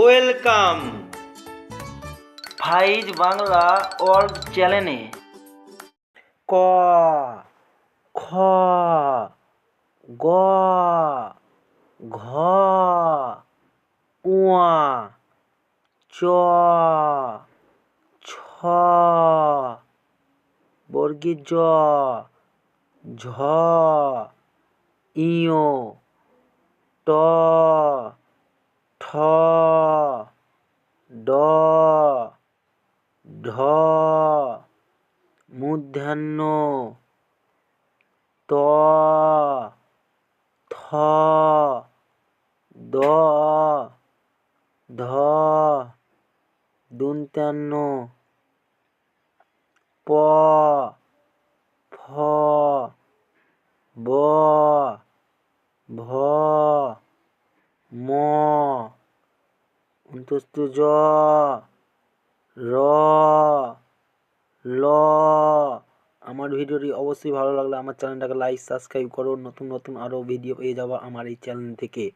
Welcome. ফাইজ Bangla world চ্যানেলে। ক, খ, গ, ঘ উয়া চ, ছ বর্গীর জ, ঝ, ইয়, ট, ঠ ড ঢ মূর্ধান্য ত থ দ ধ দন্তান্ন প ফ ব ভ ম অন্তস্থ জ, র, ল। আমার ভিডিওটি অবশ্যই ভালো লাগলে আমার চ্যানেলটাকে লাইক সাবস্ক্রাইব করো। নতুন নতুন আরও ভিডিও পেয়ে যাব আমার এই চ্যানেল থেকে।